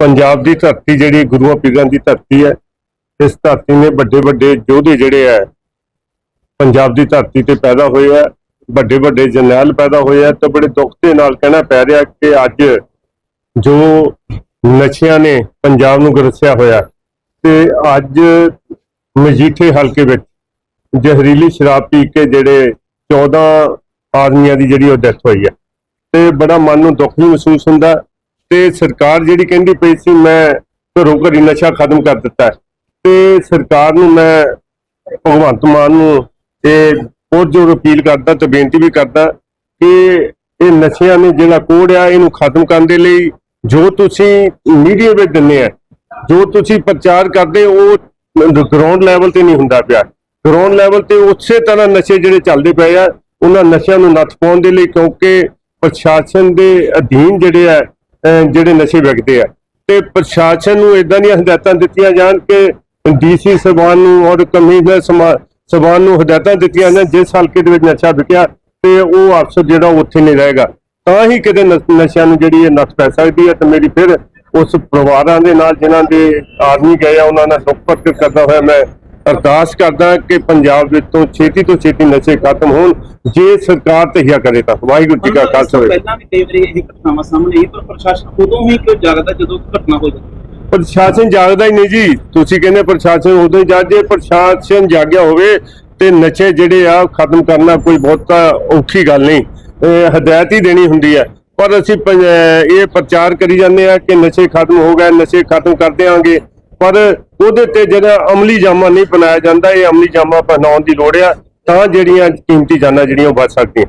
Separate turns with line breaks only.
ਪੰਜਾਬ ਦੀ ਧਰਤੀ ਜਿਹੜੀ ਗੁਰੂਆਂ ਪੀਰਾਂ ਦੀ ਧਰਤੀ ਹੈ, ਇਸ ਧਰਤੀ ਨੇ ਵੱਡੇ ਵੱਡੇ ਯੋਧੇ ਜਿਹੜੇ ਹੈ, ਪੰਜਾਬ ਦੀ ਧਰਤੀ ਤੇ ਪੈਦਾ ਹੋਏ ਆ ਵੱਡੇ ਵੱਡੇ ਜਰਨੈਲ ਪੈਦਾ ਹੋਏ ਆ ਤੇ ਬੜੇ ਦੁੱਖ ਦੇ ਨਾਲ ਕਹਿਣਾ ਪੈ ਰਿਹਾ ਕਿ ਅੱਜ ਜੋ ਨਸ਼ਿਆਂ ਨੇ ਪੰਜਾਬ ਨੂੰ ਗਰਸਿਆ ਹੋਇਆ ਤੇ ਅੱਜ ਮਜੀਠੇ ਹਲਕੇ ਵਿੱਚ ਜ਼ਹਿਰੀਲੀ ਸ਼ਰਾਬ ਪੀ ਕੇ ਜਿਹੜੇ 14 ਆਦਮੀਆਂ ਦੀ ਜਿਹੜੀ ਉਹ ਡੈਥ ਹੋਈ ਹੈ ਤੇ ਬੜਾ ਮਨ ਨੂੰ ਦੁੱਖ ਵੀ ਮਹਿਸੂਸ ਹੁੰਦਾ ਤੇ ਸਰਕਾਰ ਜਿਹੜੀ ਕਹਿੰਦੀ ਪਈ ਸੀ, ਮੈਂ ਘਰੋਂ ਘਰੀ ਨਸ਼ਾ ਖਤਮ ਕਰ ਦਿੱਤਾ ਹੈ। ਤੇ ਸਰਕਾਰ ਨੂੰ ਮੈਂ ਭਗਵੰਤ ਮਾਨ ਨੂੰ ਤੇ ਬਹੁਤ ਜ਼ੋਰ ਅਪੀਲ ਕਰਦਾ, ਤੇ ਬੇਨਤੀ ਵੀ ਕਰਦਾ ਕਿ ਇਹ ਨਸ਼ਿਆਂ ਨੇ ਜਿਹੜਾ ਕੋੜ ਆ, ਇਹਨੂੰ ਖਤਮ ਕਰਨ ਦੇ ਲਈ ਜੋ ਤੁਸੀਂ ਮੀਡੀਆ ਵਿੱਚ ਦਿੰਦੇ ਆ, ਜੋ ਤੁਸੀਂ ਪ੍ਰਚਾਰ ਕਰਦੇ ਉਹ ਗਰਾਊਂਡ ਲੈਵਲ ਤੇ ਨਹੀਂ ਹੁੰਦਾ ਪਿਆ। ਗਰਾਊਂਡ ਲੈਵਲ ਤੇ ਉਸੇ ਤਰ੍ਹਾਂ ਨਸ਼ੇ ਜਿਹੜੇ ਚੱਲਦੇ ਪਏ ਆ, ਉਹਨਾਂ ਨਸ਼ਿਆਂ ਨੂੰ ਨੱਥ ਪਾਉਣ ਦੇ ਲਈ ਕਿਉਂਕਿ ਪ੍ਰਸ਼ਾਸਨ ਦੇ ਅਧੀਨ ਜਿਹੜੇ ਆ ਜਿਹੜੇ ਨਸ਼ੇ ਵਿਕਦੇ ਆ। ਤੇ ਪ੍ਰਸ਼ਾਸਨ ਨੂੰ ਇਦਾਂ ਦੀਆਂ ਹਦਾਇਤਾਂ ਦਿੱਤੀਆਂ ਜਾਣ ਕਿ ਡੀਸੀ ਸਬਾਨ ਨੂੰ ਔਰ ਕਮਿਸ਼ਨਰ ਸਮਾ- ਨੂੰ ਹਦਾਇਤਾਂ ਦਿੱਤੀਆਂ ਨੇ ਜਿਸ ਹਲਕੇ ਦੇ ਵਿੱਚ ਨਸ਼ਾ ਵਿਕਿਆ ਤੇ ਉਹ ਅਫਸਰ ਜਿਹੜਾ ਉਹ ਉੱਥੇ ਨਹੀਂ ਰਹੇਗਾ। ਤਾਂ ਹੀ ਕਿਤੇ ਨਸ਼ਿਆਂ ਨੂੰ ਜਿਹੜੀ ਇਹ ਨੱਥ ਪੈ ਸਕਦੀ ਹੈ ਤੇ ਮੇਰੀ ਫਿਰ ਉਸ ਪਰਿਵਾਰਾਂ ਦੇ ਨਾਲ ਜਿਨ੍ਹਾਂ ਦੇ ਆਦਮੀ ਗਏ ਆ, ਉਹਨਾਂ ਨਾਲ ਦੁੱਖ ਪ੍ਰਗਟ ਕਰਦਾ ਹੋਇਆ ਮੈਂ ਅਰਦਾਸ ਕਰਦਾ ਕਿ ਪੰਜਾਬ ਵਿੱਚ ਤੋਂ ਛੇਤੀ ਤੋਂ ਛੇਤੀ ਨਸ਼ੇ ਖਤਮ ਹੋਣ ਜੇ ਸਰਕਾਰ ਤਹੀਆ ਕਰੇ ਤਾਂ। ਵਾਹਿਗੁਰੂ ਜੀ ਕਾ ਖਾਲਸਾ
ਪਹਿਲਾਂ ਵੀ ਕਈ ਵਾਰੀ ਇਹ ਘਟਨਾਵਾਂ ਸਾਹਮਣੇ ਆਈ ਪਰ ਪ੍ਰਸ਼ਾਸਨ ਉਦੋਂ ਹੀ ਕਿਉਂ ਜਾਗਦਾ ਜਦੋਂ ਘਟਨਾ ਹੋ ਜਾਂਦੀ।
ਪ੍ਰਸ਼ਾਸਨ ਜਾਗਦਾ ਹੀ ਨਹੀਂ ਜੀ। ਤੁਸੀਂ ਕਹਿੰਦੇ ਪ੍ਰਸ਼ਾਸਨ ਉਦੋਂ ਹੀ ਜਾਗ ਪ੍ਰਸ਼ਾਸਨ ਜਾਗਿਆ ਹੋਵੇ ਤੇ ਨਸ਼ੇ ਜਿਹੜੇ ਆ ਖਤਮ ਕਰਨਾ ਕੋਈ ਬਹੁਤਾ ਔਖੀ ਗੱਲ ਨਹੀਂ। ਹਦਾਇਤ ਹੀ ਦੇਣੀ ਹੁੰਦੀ ਹੈ। ਪਰ ਅਸੀਂ ਇਹ ਪ੍ਰਚਾਰ ਕਰੀ ਜਾਂਦੇ ਆ ਕਿ ਨਸ਼ੇ ਖਤਮ ਹੋ ਗਏ ਨਸ਼ੇ ਖਤਮ ਕਰ ਦਿਆਂਗੇ। ਪਰ ਉਹਦੇ ਤੇ ਜਿਹੜਾ ਅਮਲੀ ਜਾਮਾ ਨਹੀਂ ਬਣਾਇਆ ਜਾਂਦਾ, ਇਹ ਅਮਲੀ ਜਾਮਾ ਬਣਾਉਣ ਦੀ ਲੋੜ ਆ, ਤਾਂ ਜਿਹੜੀਆਂ ਕੀਮਤੀ ਜਾਨਾਂ ਜਿਹੜੀਆਂ ਉਹ ਬਚ ਸਕਦੀਆਂ।